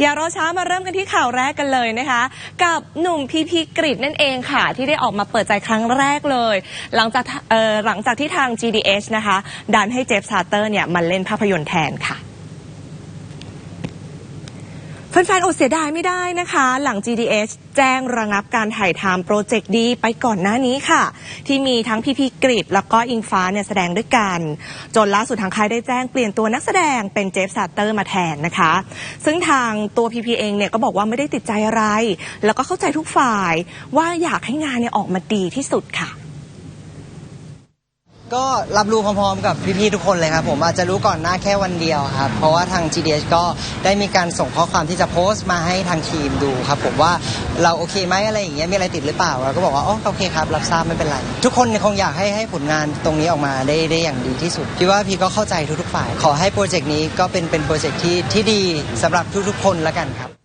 อย่ารอช้ามาเริ่มกันที่ข่าวแรกกันเลยนะคะ กับหนุ่มพีพีกริดนั่นเองค่ะ ที่ได้ออกมาเปิดใจครั้งแรกเลย หลังจากหลังจากที่ทาง GDH นะคะ ดันให้เจฟซาเตอร์เนี่ยมาเล่นภาพยนตร์แทนค่ะ แฟนๆอดเสียดายไม่ได้นะคะ หลัง GDH แจ้งระงับการถ่ายทำโปรเจกต์ดีไปก่อนหน้านี้ค่ะ ที่มีทั้งพีพีกริดแล้วก็อิงฟ้าเนี่ยแสดงด้วยกัน จนล่าสุดทางค่ายได้แจ้งเปลี่ยนตัวนักแสดงเป็นเจฟซาเตอร์มาแทนนะคะ ซึ่งทางตัวพีพีเองเนี่ยก็บอกว่าไม่ได้ติดใจอะไร แล้วก็เข้าใจทุกฝ่ายว่าอยากให้งานเนี่ยออกมาดีที่สุดค่ะ ก็รับรู้พร้อมๆ กับพี่ๆทุกคนเลยครับผมอาจจะรู้ก่อนหน้าแค่วันเดียวครับ เพราะว่าทาง GDH ก็ได้มีการส่งข้อความที่จะโพสต์มาให้ทางทีมดูครับผมว่าเราโอเคไหมอะไรอย่างเงี้ยมีอะไรติดหรือเปล่าเราก็บอกว่าอ๋อโอเคครับ รับทราบไม่เป็นไร ทุกคนคงอยากให้ให้ผลงานตรงนี้ออกมาได้ได้อย่างดีที่สุดพี่ว่าพี่ก็เข้าใจทุกๆฝ่าย ขอให้โปรเจกต์นี้ก็เป็นเป็นโปรเจกต์ที่ที่ดีสำหรับทุกๆคนแล้วกันครับ